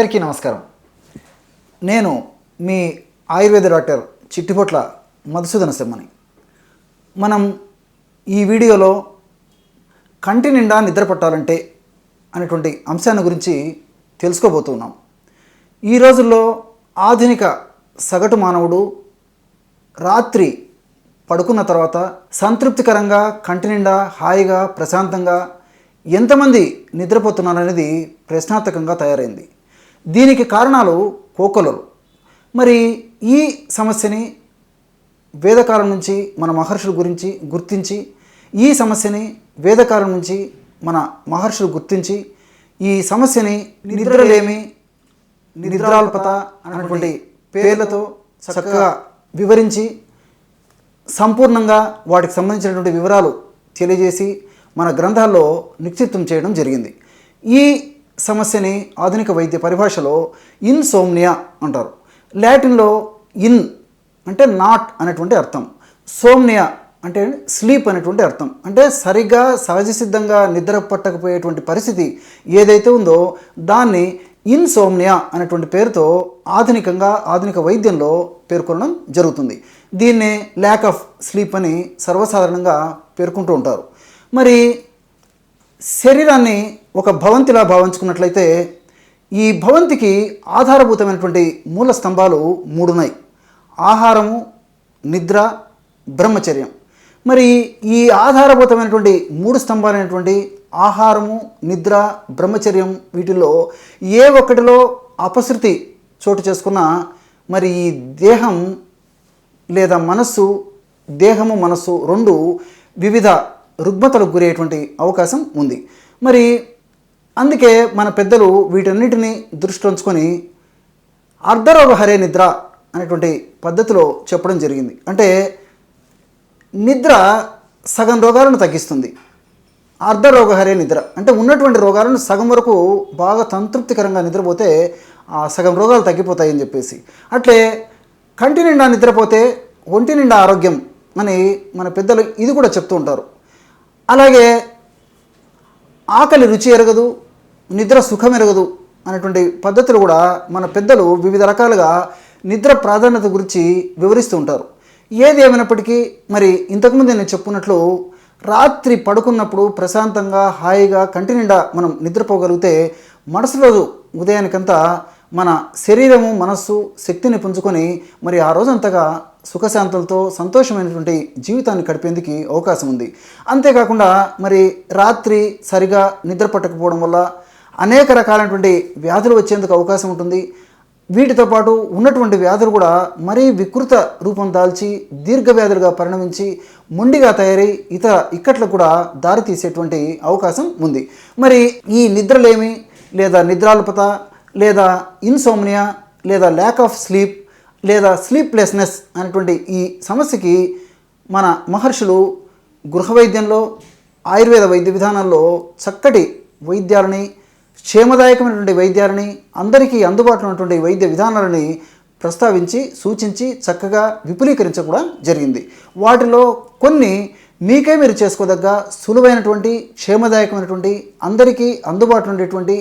అందరికీ నమస్కారం. నేను మీ ఆయుర్వేద డాక్టర్ చిట్టిపొట్ల మధుసూదన శర్మని. మనం ఈ వీడియోలో కంటి నిండా నిద్ర పట్టాలంటే అనేటువంటి అంశాన్ని గురించి తెలుసుకోబోతున్నాం. ఈ రోజుల్లో ఆధునిక సగటు మానవుడు రాత్రి పడుకున్న తర్వాత సంతృప్తికరంగా కంటి నిండా హాయిగా ప్రశాంతంగా ఎంతమంది నిద్రపోతున్నారనేది ప్రశ్నార్థకంగా తయారైంది. దీనికి కారణాలు కోకొలలు. మరి ఈ సమస్యని వేదకాలం నుంచి మన మహర్షుల గురించి గుర్తించి ఈ సమస్యని వేదకాలం నుంచి మన మహర్షులు గుర్తించి ఈ సమస్యని నిద్రలేమి నిద్రాల్పత అనేటువంటి పేర్లతో చక్కగా వివరించి సంపూర్ణంగా వాటికి సంబంధించినటువంటి వివరాలు తెలియజేసి మన గ్రంథాల్లో నిక్షిప్తం చేయడం జరిగింది. ఈ సమస్యని ఆధునిక వైద్య పరిభాషలో ఇన్సోమ్నియా అంటారు. లాటిన్లో ఇన్ అంటే నాట్ అనేటువంటి అర్థం. సోమ్నియా అంటే స్లీప్ అనేటువంటి అర్థం. అంటే సరిగ్గా సహజ సిద్ధంగా నిద్ర పట్టకపోయేటువంటి పరిస్థితి ఏదైతే ఉందో దాన్ని ఇన్సోమ్నియా అనేటువంటి పేరుతో ఆధునికంగా ఆధునిక వైద్యంలో పేర్కొనడం జరుగుతుంది. దీన్నే ల్యాక్ ఆఫ్ స్లీప్ అని సర్వసాధారణంగా పేర్కొంటూ ఉంటారు. మరి శరీరాన్ని ఒక భవంతిలా భావించుకున్నట్లయితే ఈ భవంతికి ఆధారభూతమైనటువంటి మూల స్తంభాలు మూడున్నాయి. ఆహారము నిద్ర బ్రహ్మచర్యం. మరి ఈ ఆధారభూతమైనటువంటి మూడు స్తంభాలైనటువంటి ఆహారము నిద్ర బ్రహ్మచర్యం వీటిల్లో ఏ ఒక్కటిలో అపశృతి చోటు చేసుకున్నా మరి ఈ దేహం లేదా మనస్సు దేహము మనస్సు రెండు వివిధ రుగ్మతలకు గురయ్యేటువంటి అవకాశం ఉంది. మరి అందుకే మన పెద్దలు వీటన్నిటిని దృష్టి ఉంచుకొని అర్ధరోగ హరే నిద్ర అనేటువంటి పద్ధతిలో చెప్పడం జరిగింది. అంటే నిద్ర సగం రోగాలను తగ్గిస్తుంది. అర్ధరోగ హరే నిద్ర అంటే ఉన్నటువంటి రోగాలను సగం వరకు బాగా సంతృప్తికరంగా నిద్రపోతే ఆ సగం రోగాలు తగ్గిపోతాయని చెప్పేసి. అట్లే కంటి నిండా నిద్రపోతే ఒంటి నిండా ఆరోగ్యం అని మన పెద్దలు ఇది కూడా చెప్తూ ఉంటారు. అలాగే ఆకలి రుచి ఎరగదు నిద్ర సుఖం ఎరగదు అనేటువంటి పద్ధతులు కూడా మన పెద్దలు వివిధ రకాలుగా నిద్ర ప్రాధాన్యత గురించి వివరిస్తూ ఉంటారు. ఏది ఏమైనప్పటికీ మరి ఇంతకుముందు నేను చెప్పుకున్నట్లు రాత్రి పడుకున్నప్పుడు ప్రశాంతంగా హాయిగా కంటి నిండా మనం నిద్రపోగలిగితే మరుసటి రోజు ఉదయానికంతా మన శరీరము మనస్సు శక్తిని పుంజుకొని మరి ఆ రోజంతగా సుఖశాంతులతో సంతోషమైనటువంటి జీవితాన్ని గడిపేందుకు అవకాశం ఉంది. అంతేకాకుండా మరి రాత్రి సరిగా నిద్ర పట్టకపోవడం వల్ల అనేక రకాలైనటువంటి వ్యాధులు వచ్చేందుకు అవకాశం ఉంటుంది. వీటితో పాటు ఉన్నటువంటి వ్యాధులు కూడా మరీ వికృత రూపం దాల్చి దీర్ఘ వ్యాధులుగా పరిణమించి మొండిగా తయారై ఇతర ఇక్కట్లకు కూడా దారి తీసేటువంటి అవకాశం ఉంది. మరి ఈ నిద్రలేమి లేదా నిద్రాల్పత లేదా ఇన్సోమ్నియా లేదా ల్యాక్ ఆఫ్ స్లీప్ లేదా స్లీప్లెస్నెస్ అనేటువంటి ఈ సమస్యకి మన మహర్షులు గృహ వైద్యంలో ఆయుర్వేద వైద్య విధానంలో చక్కటి వైద్యాలని క్షేమదాయకమైనటువంటి వైద్యాలని అందరికీ అందుబాటులో ఉన్నటువంటి వైద్య విధానాలని ప్రస్తావించి సూచించి చక్కగా విపులీకరించ కూడా జరిగింది. వాటిలో కొన్ని మీకే మీరు చేసుకోదగ్గ సులువైనటువంటి క్షేమదాయకమైనటువంటి అందరికీ అందుబాటులో ఉండేటువంటి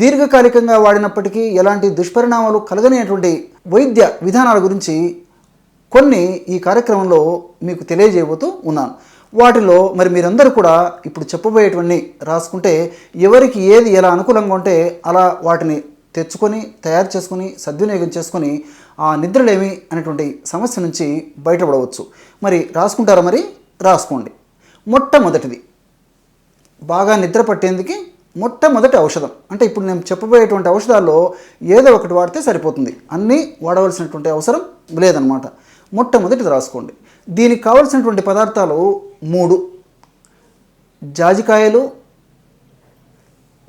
దీర్ఘకాలికంగా వాడినప్పటికీ ఎలాంటి దుష్పరిణామాలు కలగనేటువంటి వైద్య విధానాల గురించి కొన్ని ఈ కార్యక్రమంలో మీకు తెలియజేయబోతూ ఉన్నాను. వాటిలో మరి మీరందరూ కూడా ఇప్పుడు చెప్పబోయేటువంటి రాసుకుంటే ఎవరికి ఏది ఎలా అనుకూలంగా ఉంటే అలా వాటిని తెచ్చుకొని తయారు చేసుకొని సద్వినియోగం చేసుకొని ఆ నిద్రలేమి అనేటువంటి సమస్య నుంచి బయటపడవచ్చు. మరి రాసుకుంటారా మరి? రాసుకోండి. మొట్టమొదటిది. బాగా నిద్ర పట్టేందుకు మొట్టమొదటి ఔషధం. అంటే ఇప్పుడు నేను చెప్పబోయేటువంటి ఔషధాల్లో ఏదో ఒకటి వాడితే సరిపోతుంది. అన్నీ వాడవలసినటువంటి అవసరం లేదనమాట మొట్టమొదటిది రాసుకోండి. దీనికి కావలసినటువంటి పదార్థాలు మూడు. జాజికాయలు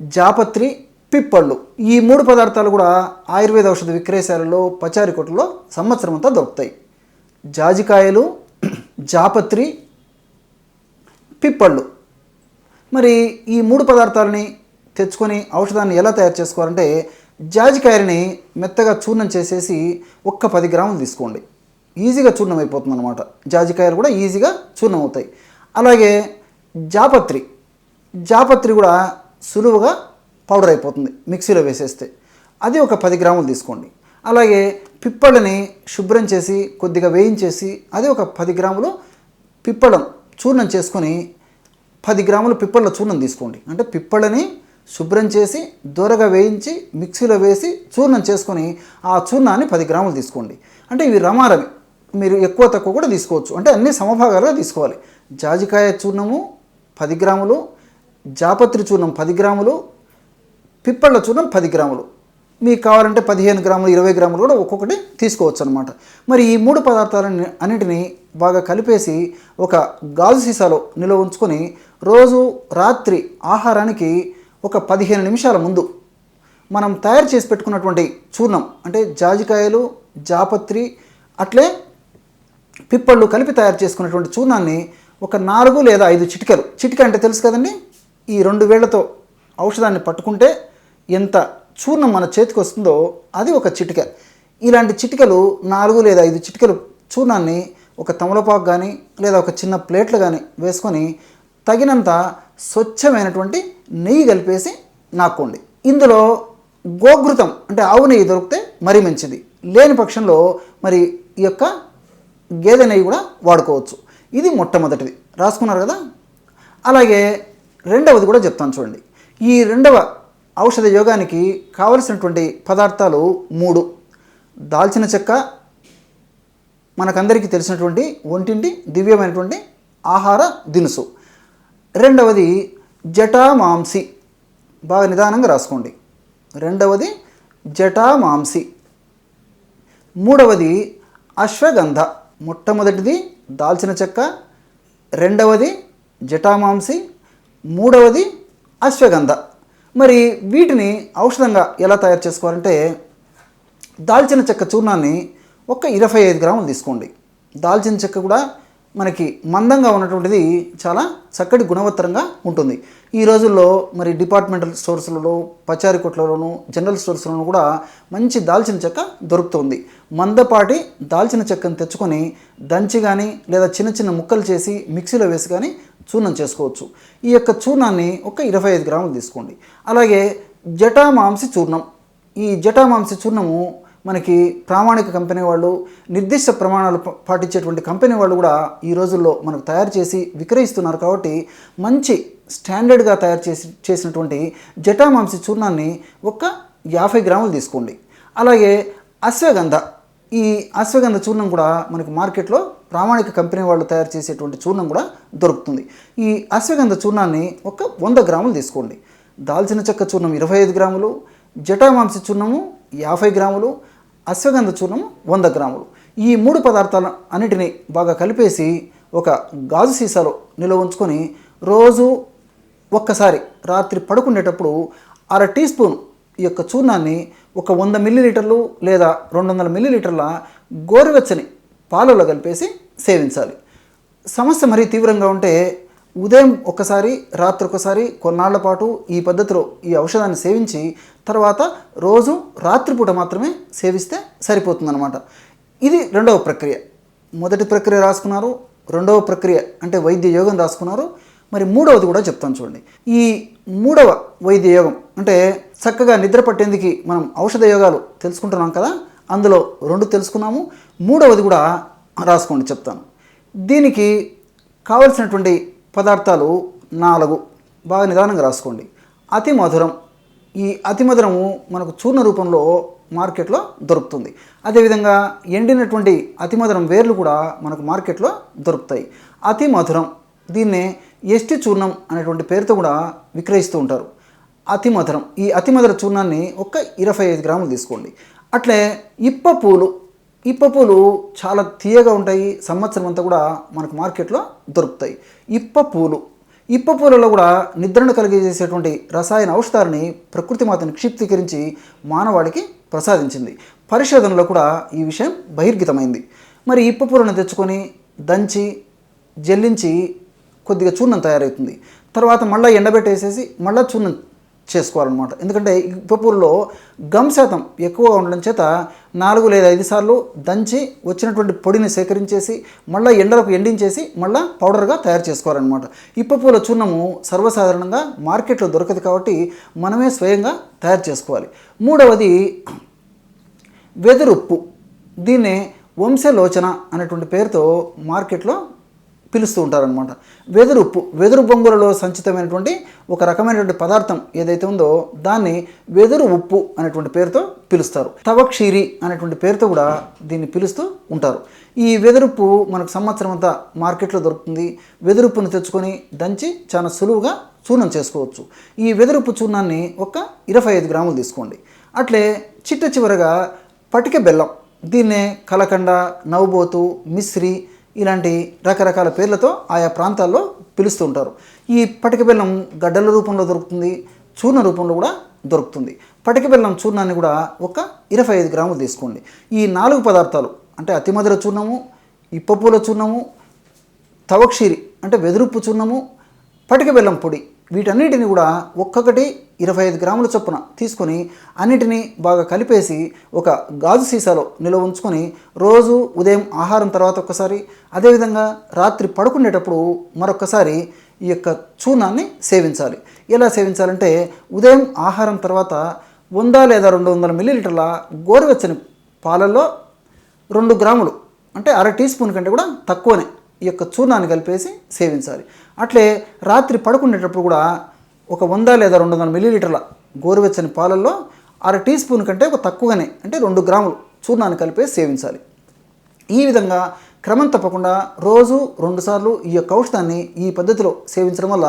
జాపత్రి పిప్పళ్ళు. ఈ మూడు పదార్థాలు కూడా ఆయుర్వేద ఔషధ విక్రయశాలలో పచారి కొట్టులో సంవత్సరం అంతా దొరుకుతాయి. జాజికాయలు జాపత్రి పిప్పళ్ళు. మరి ఈ మూడు పదార్థాలని తెచ్చుకొని ఔషధాన్ని ఎలా తయారు చేసుకోవాలంటే జాజికాయలని మెత్తగా చూర్ణం చేసేసి ఒక్క పది గ్రాములు తీసుకోండి. ఈజీగా చూర్ణం అయిపోతుంది అనమాట జాజికాయలు కూడా ఈజీగా చూర్ణం అవుతాయి. అలాగే జాపత్రి. జాపత్రి కూడా సులువుగా పౌడర్ అయిపోతుంది మిక్సీలో వేసేస్తే. అది ఒక పది గ్రాములు తీసుకోండి. అలాగే పిప్పళ్ళని శుభ్రం చేసి కొద్దిగా వేయించేసి అది ఒక పది గ్రాములు పిప్పళం చూర్ణం చేసుకొని పది గ్రాములు పిప్పళ్ళ చూర్ణం తీసుకోండి. అంటే పిప్పళ్ళని శుభ్రం చేసి దూరగా వేయించి మిక్సీలో వేసి చూర్ణం చేసుకొని ఆ చూర్ణాన్ని పది గ్రాములు తీసుకోండి. అంటే ఇవి రమారవి మీరు ఎక్కువ తక్కువ కూడా తీసుకోవచ్చు. అంటే అన్ని సమభాగాలుగా తీసుకోవాలి. జాజికాయ చూర్ణము పది గ్రాములు జాపత్రి చూర్ణం పది గ్రాములు పిప్పళ్ళ చూర్ణం పది గ్రాములు. మీకు కావాలంటే పదిహేను గ్రాములు ఇరవై గ్రాములు కూడా ఒక్కొక్కటి తీసుకోవచ్చు అనమాట మరి ఈ మూడు పదార్థాలని అన్నిటినీ బాగా కలిపేసి ఒక గాజు సీసాలో నిల్వ ఉంచుకొని రోజు రాత్రి ఆహారానికి ఒక పదిహేను నిమిషాల ముందు మనం తయారు చేసి పెట్టుకున్నటువంటి చూర్ణం అంటే జాజికాయలు జాపత్రి అట్లే పిప్పళ్ళు కలిపి తయారు చేసుకున్నటువంటి చూర్ణాన్ని ఒక నాలుగు లేదా ఐదు చిటికలు చిటిక అంటే తెలుసు కదండి? ఈ రెండు వేళ్ళతో ఔషధాన్ని పట్టుకుంటే ఎంత చూర్ణం మన చేతికి వస్తుందో అది ఒక చిటిక. ఇలాంటి చిటికలు నాలుగు లేదా ఐదు చిటికలు చూర్ణాన్ని ఒక తమలపాకు కానీ లేదా ఒక చిన్న ప్లేట్లు కానీ వేసుకొని తగినంత స్వచ్ఛమైనటువంటి నెయ్యి కలిపేసి నాక్కోండి. ఇందులో గోఘృతం అంటే ఆవు నెయ్యి దొరికితే మరీ మంచిది. లేని పక్షంలో మరి ఈ యొక్క గేదె నెయ్యి కూడా వాడుకోవచ్చు. ఇది మొట్టమొదటిది. రాసుకున్నారు కదా? అలాగే రెండవది కూడా చెప్తాను చూడండి. ఈ రెండవ ఔషధ యోగానికి కావలసినటువంటి పదార్థాలు మూడు. దాల్చిన చెక్క మనకందరికీ తెలిసినటువంటి ఒంటింటి దివ్యమైనటువంటి ఆహార దినుసు. రెండవది జటామాంసి. బాగా నిదానంగా రాసుకోండి. రెండవది జటామాంసి. మూడవది అశ్వగంధ. మొట్టమొదటిది దాల్చిన చెక్క. రెండవది జటామాంసి. మూడవది అశ్వగంధ. మరి వీటిని ఔషధంగా ఎలా తయారు చేసుకోవాలంటే దాల్చిన చెక్క చూర్ణాన్ని ఒక ఇరవై ఐదు గ్రాములు తీసుకోండి. దాల్చిన చెక్క కూడా మనకి మందంగా ఉన్నటువంటిది చాలా చక్కటి గుణవత్తరంగా ఉంటుంది. ఈ రోజుల్లో మరి డిపార్ట్మెంటల్ స్టోర్స్లలో పచారి కొట్లలోనూ జనరల్ స్టోర్స్లోనూ కూడా మంచి దాల్చిన చెక్క దొరుకుతుంది. మందపాటి దాల్చిన చెక్కను తెచ్చుకొని దంచి కానీ లేదా చిన్న చిన్న ముక్కలు చేసి మిక్సీలో వేసి కానీ చూర్ణం చేసుకోవచ్చు. ఈ యొక్క చూర్ణాన్ని ఒక ఇరవై ఐదు గ్రాములు తీసుకోండి. అలాగే జటామాంసి చూర్ణం. ఈ జటామాంసి చూర్ణము మనకి ప్రామాణిక కంపెనీ వాళ్ళు నిర్దిష్ట ప్రమాణాలు పాటించేటువంటి కంపెనీ వాళ్ళు కూడా ఈ రోజుల్లో మనకు తయారు చేసి విక్రయిస్తున్నారు కాబట్టి మంచి స్టాండర్డ్గా తయారు చేసి చేసినటువంటి జటామాంసి చూర్ణాన్ని ఒక యాభై గ్రాములు తీసుకోండి. అలాగే అశ్వగంధ ఈ అశ్వగంధ చూర్ణం కూడా మనకి మార్కెట్లో ప్రామాణిక కంపెనీ వాళ్ళు తయారు చేసేటువంటి చూర్ణం కూడా దొరుకుతుంది. ఈ అశ్వగంధ చూర్ణాన్ని ఒక వంద గ్రాములు తీసుకోండి. దాల్చిన చెక్క చూర్ణం ఇరవై ఐదు గ్రాములు జటామాంసి చూర్ణము యాభై గ్రాములు అశ్వగంధ చూర్ణము వంద గ్రాములు. ఈ మూడు పదార్థాల అన్నిటిని బాగా కలిపేసి ఒక గాజు సీసాలో నిల్వ ఉంచుకొని రోజు ఒక్కసారి రాత్రి పడుకునేటప్పుడు అర టీ స్పూన్ ఈ యొక్క చూర్ణాన్ని ఒక వంద మిల్లీలీటర్లు లేదా రెండు వందల మిల్లీలీటర్ల గోరువెచ్చని పాలలో కలిపేసి సేవించాలి. సమస్య మరీ తీవ్రంగా ఉంటే ఉదయం ఒకసారి రాత్రి ఒకసారి కొన్నాళ్ళ పాటు ఈ పద్ధతిలో ఈ ఔషధాన్ని సేవించి తర్వాత రోజు రాత్రిపూట మాత్రమే సేవిస్తే సరిపోతుందన్నమాట. ఇది రెండవ ప్రక్రియ. మొదటి ప్రక్రియ రాసుకున్నారు రెండవ ప్రక్రియ అంటే వైద్య యోగం రాసుకున్నారు మరి మూడవది కూడా చెప్తాను చూడండి. ఈ మూడవ వైద్య యోగం అంటే చక్కగా నిద్ర పట్టేందుకు మనం ఔషధ యోగాలు తెలుసుకుంటున్నాం కదా అందులో రెండు తెలుసుకున్నాము మూడవది కూడా రాసుకోండి చెప్తాను. దీనికి కావలసినటువంటి పదార్థాలు నాలుగు. బాగా నిదానంగా రాసుకోండి. అతి మధురం. ఈ అతి మధురము మనకు చూర్ణ రూపంలో మార్కెట్లో దొరుకుతుంది. అదేవిధంగా ఎండినటువంటి అతి మధురం వేర్లు కూడా మనకు మార్కెట్లో దొరుకుతాయి. అతి మధురం. దీన్నే ఎస్టి చూర్ణం అనేటువంటి పేరుతో కూడా విక్రయిస్తూ ఉంటారు. అతి మధురం. ఈ అతి మధుర చూర్ణాన్ని ఒక ఇరవై ఐదు గ్రాములు తీసుకోండి. అట్లే ఇప్ప పూలు ఇప్ప పూలు చాలా తీయగా ఉంటాయి సంవత్సరం అంతా కూడా మనకు మార్కెట్లో దొరుకుతాయి. ఇప్ప పూలు ఇప్ప పూలలో కూడా నిద్రను కలిగజేసేటువంటి రసాయన ఔషధాలని ప్రకృతి మాతను నిక్షిప్తీకరించి మానవాళికి ప్రసాదించింది. పరిశోధనలో కూడా ఈ విషయం బహిర్గతమైంది. మరి ఇప్ప పూలను తెచ్చుకొని దంచి జల్లించి కొద్దిగా చూర్ణం తయారవుతుంది. తర్వాత మళ్ళీ ఎండబెట్టేసేసి మళ్ళీ చూర్ణం చేసుకోవాలన్నమాట. ఎందుకంటే ఇప్పపూరలో గమ్ శాతం ఎక్కువగా ఉండడం చేత నాలుగు లేదా ఐదు సార్లు దంచి వచ్చినటువంటి పొడిని సేకరించేసి మళ్ళీ ఎండలకు ఎండించేసి మళ్ళీ పౌడర్గా తయారు చేసుకోవాలన్నమాట. ఇప్పపూల చూర్ణము సర్వసాధారణంగా మార్కెట్లో దొరకదు కాబట్టి మనమే స్వయంగా తయారు చేసుకోవాలి. మూడవది వెదురుప్పు. దీన్నే వంశలోచన అనేటువంటి పేరుతో మార్కెట్లో పిలుస్తూ ఉంటారనమాట వెదురు ఉప్పు వెదురు బొంగులలో సంచితమైనటువంటి ఒక రకమైనటువంటి పదార్థం ఏదైతే ఉందో దాన్ని వెదురు ఉప్పు అనేటువంటి పేరుతో పిలుస్తారు. తవక్షీరి అనేటువంటి పేరుతో కూడా దీన్ని పిలుస్తూ ఉంటారు. ఈ వెదురుప్పు మనకు సంవత్సరం అంతా మార్కెట్లో దొరుకుతుంది. వెదురుప్పును తెచ్చుకొని దంచి చాలా సులువుగా చూర్ణం చేసుకోవచ్చు. ఈ వెదురుప్పు చూర్ణాన్ని ఒక ఇరవై ఐదు గ్రాములు తీసుకోండి. అట్లే చిట్ట చివరగా పటిక బెల్లం దీన్నే కలకండ నవ్వుబోతు మిశ్రి ఇలాంటి రకరకాల పేర్లతో ఆయా ప్రాంతాల్లో పిలుస్తూ ఉంటారు. ఈ పటిక బెల్లం గడ్డల రూపంలో దొరుకుతుంది చూర్ణ రూపంలో కూడా దొరుకుతుంది. పటిక బెల్లం చూర్ణాన్ని కూడా ఒక ఇరవై ఐదు గ్రాములు తీసుకోండి. ఈ నాలుగు పదార్థాలు అంటే అతిమధుర చూర్ణము ఇప్పపూల చూర్ణము తవక్షీరి అంటే వెదురుప్పు చూర్ణము పటిక బెల్లం పొడి వీటన్నిటిని కూడా ఒక్కొక్కటి ఇరవై ఐదు గ్రాముల చొప్పున తీసుకొని అన్నిటినీ బాగా కలిపేసి ఒక గాజు సీసాలో నిల్వ ఉంచుకొని రోజు ఉదయం ఆహారం తర్వాత ఒక్కసారి అదేవిధంగా రాత్రి పడుకునేటప్పుడు మరొకసారి ఈ యొక్క చూర్ణాన్ని సేవించాలి. ఎలా సేవించాలంటే ఉదయం ఆహారం తర్వాత వంద లేదా రెండు వందల మిల్లీలీటర్ల గోరువెచ్చని పాలల్లో రెండు గ్రాములు అంటే అర టీ స్పూన్ కంటే కూడా తక్కువనే ఈ యొక్క చూర్ణాన్ని కలిపేసి సేవించాలి. అట్లే రాత్రి పడుకునేటప్పుడు కూడా ఒక వంద లేదా రెండు వందల మిల్లీలీటర్ల గోరువెచ్చని పాలల్లో అర టీ స్పూన్ కంటే ఒక తక్కువగానే అంటే రెండు గ్రాములు చూర్ణాన్ని కలిపే సేవించాలి. ఈ విధంగా క్రమం తప్పకుండా రోజు రెండుసార్లు ఈ యొక్క ఔషధాన్ని ఈ పద్ధతిలో సేవించడం వల్ల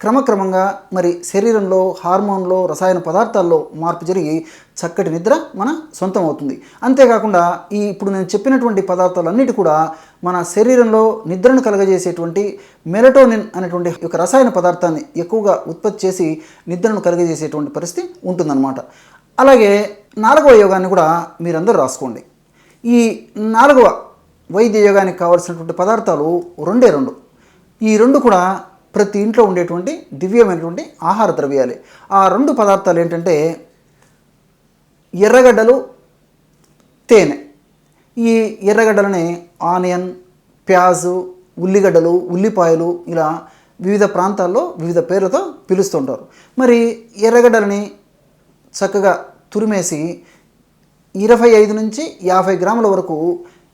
క్రమక్రమంగా మరి శరీరంలో హార్మోన్లో రసాయన పదార్థాల్లో మార్పు జరిగి చక్కటి నిద్ర మన సొంతం అవుతుంది అంతేకాకుండా ఈ ఇప్పుడు నేను చెప్పినటువంటి పదార్థాలన్నిటి కూడా మన శరీరంలో నిద్రను కలగజేసేటువంటి మెలటోనిన్ అనేటువంటి యొక్క రసాయన పదార్థాన్ని ఎక్కువగా ఉత్పత్తి చేసి నిద్రను కలగజేసేటువంటి పరిస్థితి ఉంటుందన్నమాట. అలాగే నాలుగవ యోగాన్ని కూడా మీరందరూ రాసుకోండి. ఈ నాలుగవ వైద్య యోగానికి కావాల్సినటువంటి పదార్థాలు రెండే రెండు. ఈ రెండు కూడా ప్రతి ఇంట్లో ఉండేటువంటి దివ్యమైనటువంటి ఆహార ద్రవ్యాలే. ఆ రెండు పదార్థాలు ఏంటంటే ఎర్రగడ్డలు తేనె. ఈ ఎర్రగడ్డలని ఆనియన్ ప్యాజు ఉల్లిగడ్డలు ఉల్లిపాయలు ఇలా వివిధ ప్రాంతాల్లో వివిధ పేర్లతో పిలుస్తుంటారు మరి ఎర్రగడ్డలని చక్కగా తురిమేసి ఇరవై ఐదు నుంచి యాభై గ్రాముల వరకు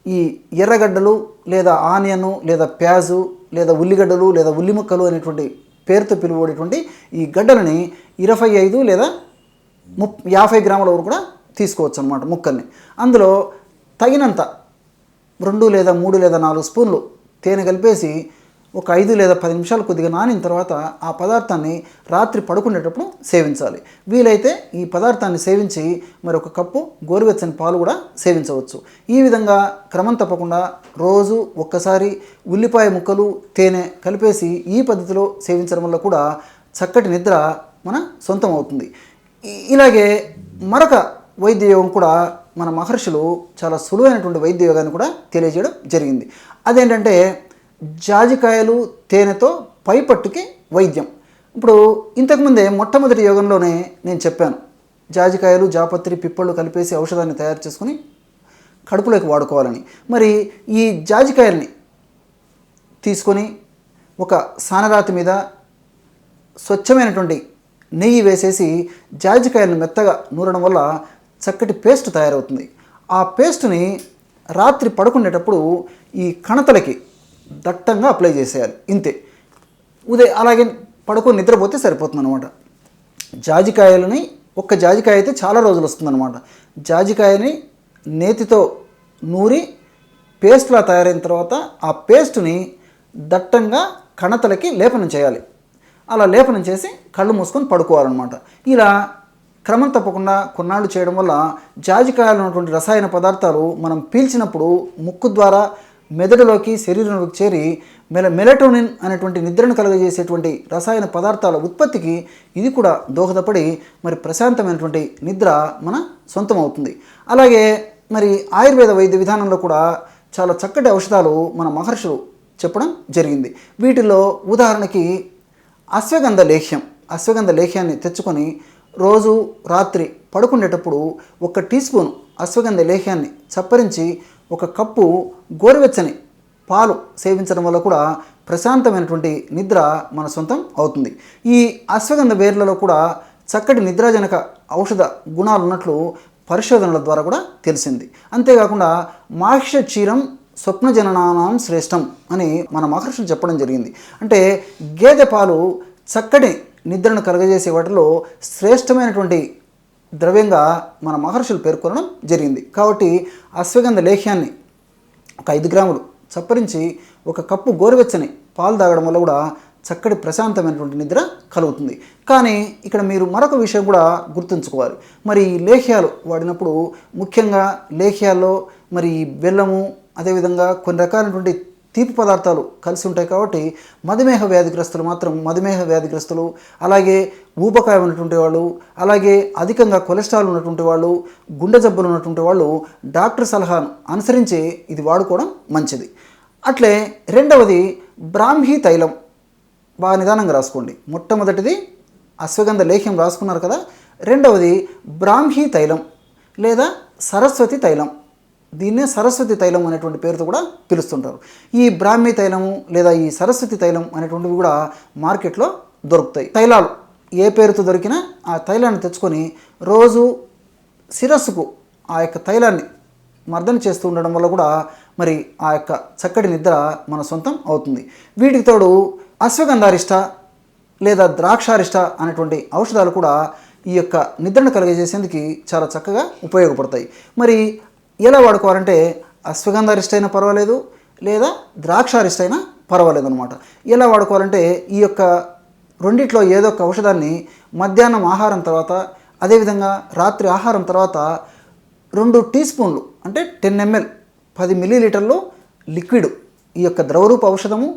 ఈ ఎర్రగడ్డలు లేదా ఆనియను లేదా ప్యాజు లేదా ఉల్లిగడ్డలు లేదా ఉల్లి ముక్కలు అనేటువంటి పేరుతో పిలువబడేటువంటి ఈ గడ్డలని ఇరవై ఐదు లేదా ముప్ యాభై గ్రాముల వరకు కూడా తీసుకోవచ్చు అనమాట ముక్కల్ని. అందులో తగినంత రెండు లేదా మూడు లేదా నాలుగు స్పూన్లు తేనె కలిపేసి ఒక ఐదు లేదా పది నిమిషాలు కొద్దిగా నానిన తర్వాత ఆ పదార్థాన్ని రాత్రి పడుకునేటప్పుడు సేవించాలి. వీలైతే ఈ పదార్థాన్ని సేవించి మరి ఒక కప్పు గోరువెచ్చని పాలు కూడా సేవించవచ్చు. ఈ విధంగా క్రమం తప్పకుండా రోజు ఒక్కసారి ఉల్లిపాయ ముక్కలు తేనె కలిపేసి ఈ పద్ధతిలో సేవించడం వల్ల కూడా చక్కటి నిద్ర మన సొంతం అవుతుంది ఇలాగే మరొక వైద్య యోగం కూడా మన మహర్షులు చాలా సులువైనటువంటి వైద్య యోగాన్ని కూడా తెలియజేయడం జరిగింది. అదేంటంటే జాజికాయలు తేనెతో పైపట్టుకి వైద్యం. ఇప్పుడు ఇంతకుముందే మొట్టమొదటి యోగంలోనే నేను చెప్పాను. జాజికాయలు జాపత్రి పిప్పళ్ళు కలిపేసి ఔషధాన్ని తయారు చేసుకుని కడుపులోకి వాడుకోవాలని. మరి ఈ జాజికాయల్ని తీసుకొని ఒక సానరాతి మీద స్వచ్ఛమైనటువంటి నెయ్యి వేసేసి జాజికాయలను మెత్తగా నూరడం వల్ల చక్కటి పేస్ట్ తయారవుతుంది. ఆ పేస్ట్ని రాత్రి పడుకునేటప్పుడు ఈ కణతలకి దట్టంగా అప్లై చేసేయాలి. ఇంతే. ఉదయం అలాగే పడుకొని నిద్రపోతే సరిపోతుంది అనమాట జాజికాయలని ఒక్క జాజికాయ అయితే చాలా రోజులు వస్తుందన్నమాట. జాజికాయని నేతితో నూరి పేస్ట్లా తయారైన తర్వాత ఆ పేస్ట్ని దట్టంగా కణతలకి లేపనం చేయాలి. అలా లేపనం చేసి కళ్ళు మూసుకొని పడుకోవాలన్నమాట. ఇలా క్రమం తప్పకుండా కొన్నాళ్ళు చేయడం వల్ల జాజికాయలు ఉన్నటువంటి రసాయన పదార్థాలు మనం పీల్చినప్పుడు ముక్కు ద్వారా మెదడులోకి శరీరంలోకి చేరి మెల మెలటోనిన్ అనేటువంటి నిద్రను కలుగజేసేటువంటి రసాయన పదార్థాల ఉత్పత్తికి ఇది కూడా దోహదపడి మరి ప్రశాంతమైనటువంటి నిద్ర మన సొంతం అవుతుంది అలాగే మరి ఆయుర్వేద వైద్య విధానంలో కూడా చాలా చక్కటి ఔషధాలు మన మహర్షులు చెప్పడం జరిగింది. వీటిల్లో ఉదాహరణకి అశ్వగంధ లేహ్యం అశ్వగంధ లేహ్యాన్ని తెచ్చుకొని రోజు రాత్రి పడుకునేటప్పుడు ఒక టీ స్పూన్ అశ్వగంధ లేహ్యాన్ని చప్పరించి ఒక కప్పు గోరువెచ్చని పాలు సేవించడం వల్ల కూడా ప్రశాంతమైనటువంటి నిద్ర మన సొంతం అవుతుంది. ఈ అశ్వగంధ వేర్లలో కూడా చక్కటి నిద్రాజనక ఔషధ గుణాలు ఉన్నట్లు పరిశోధనల ద్వారా కూడా తెలిసింది. అంతేకాకుండా మాహిష క్షీరం స్వప్నజననానం శ్రేష్టం అని మన మహర్షులు చెప్పడం జరిగింది. అంటే గేదె పాలు చక్కటి నిద్రను కలగజేసే వాటిలో శ్రేష్టమైనటువంటి ద్రవ్యంగా మన మహర్షులు పేర్కొనడం జరిగింది. కాబట్టి అశ్వగంధ లేహ్యాన్ని ఒక ఐదు గ్రాములు చప్పరించి ఒక కప్పు గోరువెచ్చని పాలు తాగడం వల్ల కూడా చక్కటి ప్రశాంతమైనటువంటి నిద్ర కలుగుతుంది. కానీ ఇక్కడ మీరు మరొక విషయం కూడా గుర్తుంచుకోవాలి. మరి ఈ లేహ్యాలు వాడినప్పుడు ముఖ్యంగా లేహ్యాల్లో మరి ఈ బెల్లము అదేవిధంగా కొన్ని రకాలైనటువంటి తీపి పదార్థాలు కలిసి ఉంటాయి కాబట్టి మధుమేహ వ్యాధిగ్రస్తులు మాత్రం మధుమేహ వ్యాధిగ్రస్తులు అలాగే ఊబకాయం ఉన్నటువంటి వాళ్ళు అలాగే అధికంగా కొలెస్ట్రాల్ ఉన్నటువంటి వాళ్ళు గుండె జబ్బులు ఉన్నటువంటి వాళ్ళు డాక్టర్ సలహాను అనుసరించి ఇది వాడుకోవడం మంచిది. అట్లే రెండవది బ్రాహ్మీ తైలం. బాగా నిదానంగా రాసుకోండి. మొట్టమొదటిది అశ్వగంధ లేహ్యం రాసుకున్నారు కదా. రెండవది బ్రాహ్మీ తైలం లేదా సరస్వతి తైలం. దీన్నే సరస్వతి తైలం అనేటువంటి పేరుతో కూడా పిలుస్తుంటారు. ఈ బ్రాహ్మీ తైలము లేదా ఈ సరస్వతి తైలం అనేటువంటివి కూడా మార్కెట్లో దొరుకుతాయి. తైలాలు ఏ పేరుతో దొరికినా ఆ తైలాన్ని తెచ్చుకొని రోజు శిరస్సుకు ఆ యొక్క తైలాన్ని మర్దన చేస్తూ ఉండడం వల్ల కూడా మరి ఆ యొక్క చక్కటి నిద్ర మన సొంతం అవుతుంది. వీటికి తోడు అశ్వగంధారిష్ట లేదా ద్రాక్షారిష్ట అనేటువంటి ఔషధాలు కూడా ఈ యొక్క నిద్రను కలిగజేసేందుకు చాలా చక్కగా ఉపయోగపడతాయి. మరి ఎలా వాడుకోవాలంటే అశ్వగంధారిష్ట అయినా పర్వాలేదు లేదా ద్రాక్ష ద్రాక్షారిష్ట అయినా పర్వాలేదు అనమాట ఎలా వాడుకోవాలంటే ఈ యొక్క రెండిట్లో ఏదో ఒక ఔషధాన్ని మధ్యాహ్నం ఆహారం తర్వాత అదేవిధంగా రాత్రి ఆహారం తర్వాత రెండు టీ స్పూన్లు అంటే టెన్ ఎంఎల్ పది మిల్లీలీటర్లు లిక్విడ్ ఈ యొక్క ద్రవరూప ఔషధము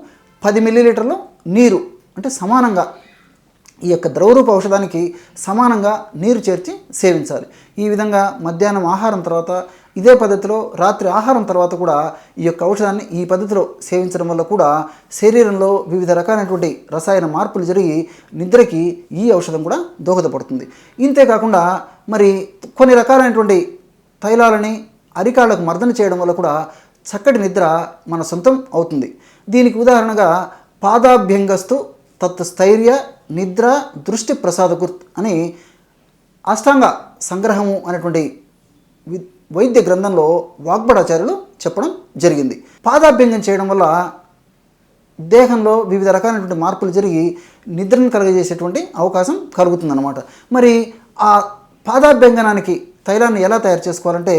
పది మిల్లీలీటర్లు నీరు అంటే సమానంగా ఈ యొక్క ద్రవరూప ఔషధానికి సమానంగా నీరు చేర్చి సేవించాలి. ఈ విధంగా మధ్యాహ్నం ఆహారం తర్వాత ఇదే పద్ధతిలో రాత్రి ఆహారం తర్వాత కూడా ఈ యొక్క ఔషధాన్ని ఈ పద్ధతిలో సేవించడం వల్ల కూడా శరీరంలో వివిధ రకాలైనటువంటి రసాయన మార్పులు జరిగి నిద్రకి ఈ ఔషధం కూడా దోహదపడుతుంది. ఇంతేకాకుండా మరి కొన్ని రకాలైనటువంటి తైలాలని అరికాళ్ళకు మర్దన చేయడం వల్ల కూడా చక్కటి నిద్ర మన సొంతం అవుతుంది. దీనికి ఉదాహరణగా పాదాభ్యంగస్తు తత్ స్థైర్య నిద్ర దృష్టి ప్రసాదకృత్ అని అష్టాంగ సంగ్రహము అనేటువంటి వైద్య గ్రంథంలో వాగ్బడాచార్యులు చెప్పడం జరిగింది. పాదాభ్యంగం చేయడం వల్ల దేహంలో వివిధ రకాలైనటువంటి మార్పులు జరిగి నిద్రను కలుగజేసేటువంటి అవకాశం కలుగుతుందన్నమాట. మరి ఆ పాదాభ్యంగనానికి తైలాన్ని ఎలా తయారు చేసుకోవాలంటే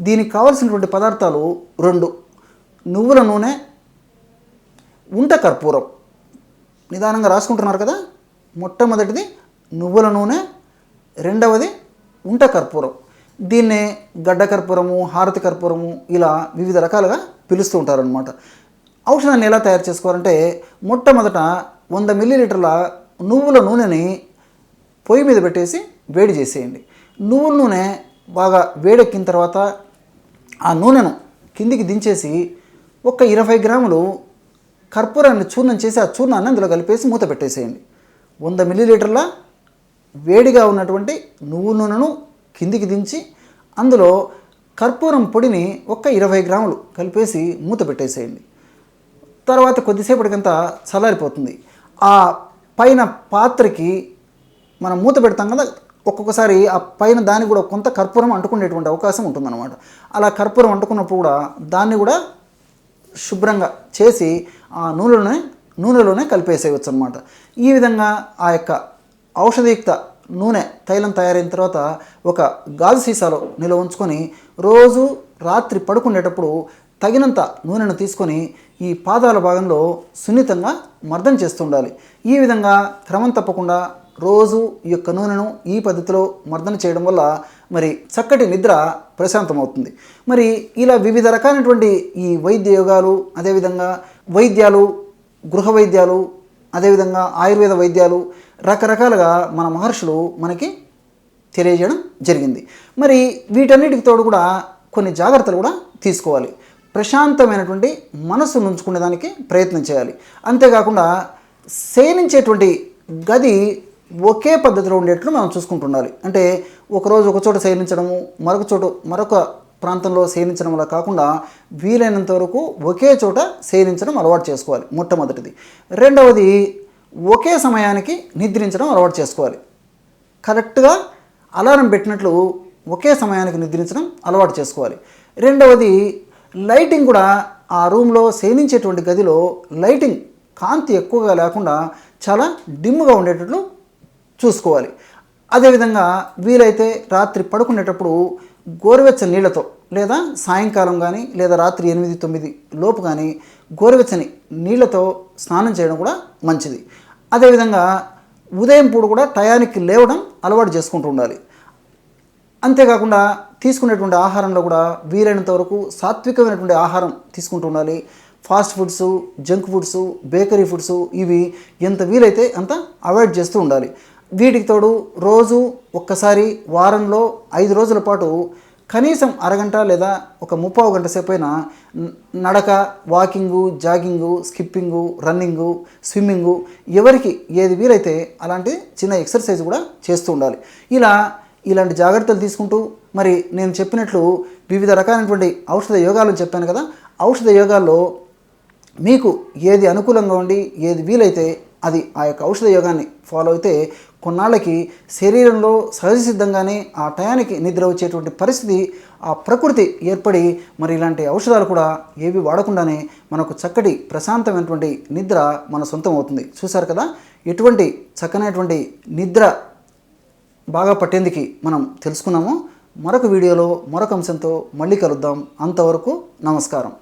దీనికి కావలసినటువంటి పదార్థాలు రెండు. నువ్వుల నూనె ఉంట కర్పూరం. నిదానంగా రాసుకుంటున్నారు కదా? మొట్టమొదటిది నువ్వుల నూనె రెండవది ఉంట కర్పూరం. దీన్నే గడ్డ కర్పూరము హారతి కర్పూరము ఇలా వివిధ రకాలుగా పిలుస్తూ ఉంటారనమాట ఔషధాన్ని ఎలా తయారు చేసుకోవాలంటే మొట్టమొదట వంద మిల్లీలీటర్ల నువ్వుల నూనెని పొయ్యి మీద పెట్టేసి వేడి చేసేయండి. నువ్వుల నూనె బాగా వేడెక్కిన తర్వాత ఆ నూనెను కిందికి దించేసి ఒక ఇరవై గ్రాములు కర్పూరాన్ని చూర్ణం చేసి ఆ చూర్ణాన్ని అందులో కలిపేసి మూత పెట్టేసేయండి. వంద మిల్లీలీటర్ల వేడిగా ఉన్నటువంటి నువ్వు నూనెను కిందికి దించి అందులో కర్పూరం పొడిని ఒక ఇరవై గ్రాములు కలిపేసి మూత పెట్టేసేయండి. తర్వాత కొద్దిసేపటికంతా చల్లారిపోతుంది. ఆ పైన పాత్రకి మనం మూత పెడతాం కదా ఒక్కొక్కసారి ఆ పైన దానికి కూడా కొంత కర్పూరం అంటుకునేటువంటి అవకాశం ఉంటుందన్నమాట. అలా కర్పూరం అంటుకున్నప్పుడు కూడా దాన్ని కూడా శుభ్రంగా చేసి ఆ నూనెలోనే నూనెలోనే కలిపేసేయవచ్చు అనమాట ఈ విధంగా ఆ యొక్క ఔషధయుక్త నూనె తైలం తయారైన తర్వాత ఒక గాజు సీసాలో నిల్వ ఉంచుకొని రోజు రాత్రి పడుకునేటప్పుడు తగినంత నూనెను తీసుకొని ఈ పాదాల భాగంలో సున్నితంగా మర్దన చేస్తుండాలి. ఈ విధంగా క్రమం తప్పకుండా రోజు ఈ యొక్క నూనెను ఈ పద్ధతిలో మర్దన చేయడం వల్ల మరి చక్కటి నిద్ర ప్రశాంతమవుతుంది. మరి ఇలా వివిధ రకాలైనటువంటి ఈ వైద్య యోగాలు అదేవిధంగా వైద్యాలు గృహ వైద్యాలు అదేవిధంగా ఆయుర్వేద వైద్యాలు రకరకాలుగా మన మహర్షులు మనకి తెలియజేయడం జరిగింది. మరి వీటన్నిటికి తోడు కూడా కొన్ని జాగ్రత్తలు కూడా తీసుకోవాలి. ప్రశాంతమైనటువంటి మనసు నుంచుకునే దానికి ప్రయత్నం చేయాలి. అంతేకాకుండా శయనించేటువంటి గది ఒకే పద్ధతిలో ఉండేట్లు మనం చూసుకుంటుండాలి. అంటే ఒకరోజు ఒక చోట శయనించడము మరొక చోట మరొక ప్రాంతంలో శయనించడం వల్ల కాకుండా వీలైనంత వరకు ఒకే చోట శయనించడం అలవాటు చేసుకోవాలి మొట్టమొదటిది. రెండవది ఒకే సమయానికి నిద్రించడం అలవాటు చేసుకోవాలి. కరెక్ట్గా అలారం పెట్టినట్లు ఒకే సమయానికి నిద్రించడం అలవాటు చేసుకోవాలి. రెండవది లైటింగ్ కూడా ఆ రూమ్లో శయనించేటువంటి గదిలో లైటింగ్ కాంతి ఎక్కువగా లేకుండా చాలా డిమ్గా ఉండేటట్లు చూసుకోవాలి. అదేవిధంగా వీలైతే రాత్రి పడుకునేటప్పుడు గోరువెచ్చని నీళ్ళతో లేదా సాయంకాలం కానీ లేదా రాత్రి ఎనిమిది తొమ్మిది లోపు కానీ గోరువెచ్చని నీళ్ళతో స్నానం చేయడం కూడా మంచిది. అదేవిధంగా ఉదయం పూట కూడా టయానికి లేవడం అలవాటు చేసుకుంటూ ఉండాలి. అంతేకాకుండా తీసుకునేటువంటి ఆహారంలో కూడా వీలైనంత వరకు సాత్వికమైనటువంటి ఆహారం తీసుకుంటూ ఉండాలి. Fast foods junk foods bakery foods ఇవి ఎంత వీలైతే అంత అవాయిడ్ చేస్తూ ఉండాలి. వీటికి తోడు రోజు ఒక్కసారి వారంలో ఐదు రోజుల పాటు కనీసం అరగంట లేదా ఒక ముప్పావు గంట సేపు అయినా నడక walking jogging skipping running swimming ఎవరికి ఏది వీలైతే అలాంటి చిన్న ఎక్సర్సైజ్ కూడా చేస్తూ ఉండాలి. ఇలా ఇలాంటి జాగ్రత్తలు తీసుకుంటూ మరి నేను చెప్పినట్లు వివిధ రకాలైనటువంటి ఔషధ యోగాలను చెప్పాను కదా ఔషధ యోగాల్లో మీకు ఏది అనుకూలంగా ఉండి ఏది వీలైతే అది ఆ యొక్క ఔషధ యోగాన్ని ఫాలో అయితే కొన్నాళ్ళకి శరీరంలో సహజ సిద్ధంగానే ఆ టయానికి నిద్ర వచ్చేటువంటి పరిస్థితి ఆ ప్రకృతి ఏర్పడి మరి ఇలాంటి ఔషధాలు కూడా ఏవి వాడకుండానే మనకు చక్కటి ప్రశాంతమైనటువంటి నిద్ర మన సొంతం అవుతుంది. చూశారు కదా? ఎటువంటి చక్కనైనటువంటి నిద్ర బాగా పట్టేందుకు మనం తెలుసుకున్నాము. మరొక వీడియోలో మరొక అంశంతో మళ్ళీ కలుద్దాం. అంతవరకు నమస్కారం.